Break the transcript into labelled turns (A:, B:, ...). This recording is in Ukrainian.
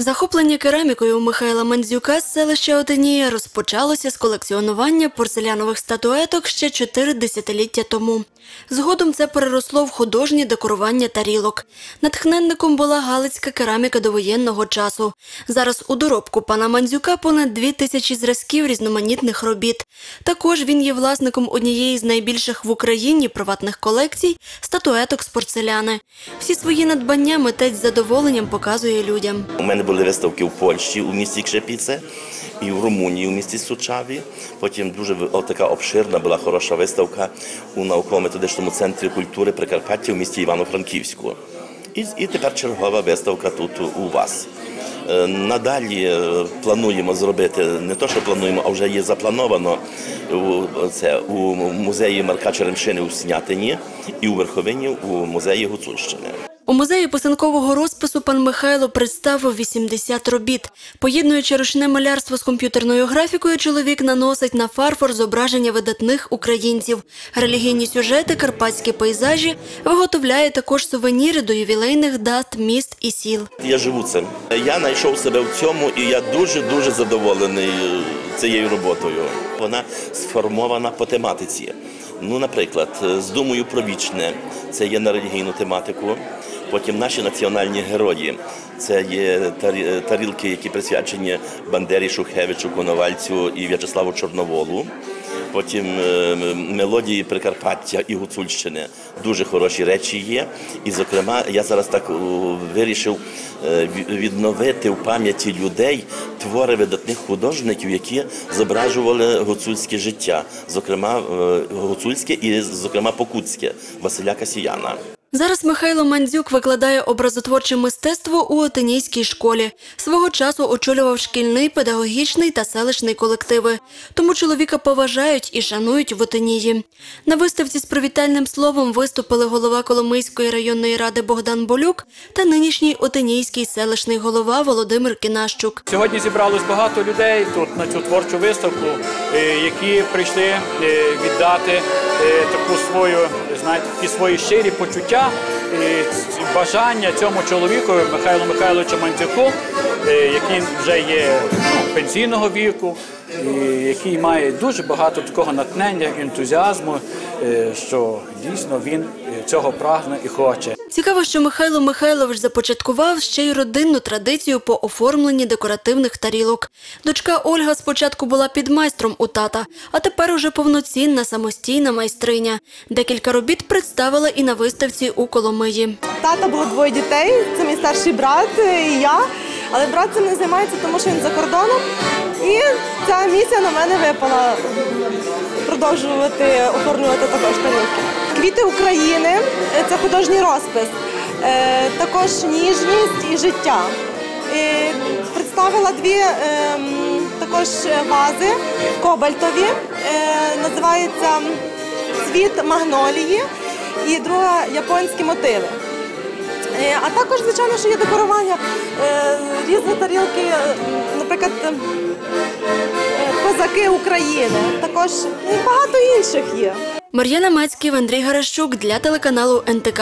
A: Захоплення керамікою у Михайла Мандзюка з селища Отинія розпочалося з колекціонування порцелянових статуеток ще чотири десятиліття тому. Згодом це переросло в художнє декорування тарілок. Натхненником була галицька кераміка довоєнного часу. Зараз у доробку пана Мандзюка понад дві тисячі зразків різноманітних робіт. Також він є власником однієї з найбільших в Україні приватних колекцій статуеток з порцеляни. Всі свої надбання митець з задоволенням показує людям.
B: У мене були виставки в Польщі у місті Кшепіце і в Румунії у місті Сучаві. Потім дуже така обширна була хороша виставка у науково-методичному центрі культури Прикарпаття у місті Івано-Франківську. І, і тепер чергова виставка тут у вас. Е, Надалі е, плануємо зробити не то, що плануємо, а вже є заплановано це, у музеї Марка Черемшини у Снятині і у Верховині у музеї Гуцульщини.
A: У музеї писанкового розпису пан Михайло представив 80 робіт. Поєднуючи ручне малярство з комп'ютерною графікою, чоловік наносить на фарфор зображення видатних українців, релігійні сюжети, карпатські пейзажі, виготовляє також сувеніри до ювілейних дат міст і сіл.
B: Я живу цим. Я знайшов себе в цьому, і я дуже дуже задоволений цією роботою. Вона сформована по тематиці. Ну, наприклад, е, з думою про вічне це є на релігійну тематику. Потім наші національні герої. Це є е, тарілки, які присвячені Бандері, Шухевичу, Коновальцю і В'ячеславу Чорноволу. Потім е, мелодії Прикарпаття і Гуцульщини. Дуже хороші речі є. І, зокрема, я зараз так вирішив е, відновити в пам'яті людей твори видатних художників, які зображували гуцульське життя, зокрема е, гуцульське і, зокрема, покутське Василя Касіяна.
A: Зараз Михайло Мандзюк викладає образотворче мистецтво у Отинійській школі. Свого часу очолював шкільний, педагогічний та селищний колективи. Тому чоловіка поважають і шанують в Отинії. На виставці з привітальним словом виступили голова Коломийської районної ради Богдан Болюк та нинішній Отинійський селищний голова Володимир Кінащук.
C: Сьогодні зібралось багато людей тут на цю творчу виставку, е, які прийшли е, віддати таку свою, знаєте, такі свої щирі почуття, і бажання цьому чоловіку Михайлу Михайловичу Мандзюку, е, який вже є ну, пенсійного віку, і який має дуже багато такого натхнення, ентузіазму, е, що дійсно він е, цього прагне і хоче.
A: Цікаво, що Михайло Михайлович започаткував ще й родинну традицію по оформленні декоративних тарілок. Дочка Ольга спочатку була підмайстром у тата, а тепер уже повноцінна самостійна майстриня. Декілька робіт представила і на виставці у Коломиї.
D: Тата було двоє дітей, це мій старший брат е, і я. Але брат цим не займається, тому що він за кордоном. І ця місія на мене випала продовжувати оформлювати також тарілки. Квіти України це художній розпис, е, також ніжність і життя. І представила дві е, також вази кобальтові, е, називається Світ магнолії і друга японські мотиви. А також, звичайно, що є декорування е, різні тарілки, е, наприклад, е, козаки України, також і багато інших є.
A: Мар'яна Мацьків, Андрій Гарашчук для телеканалу НТК.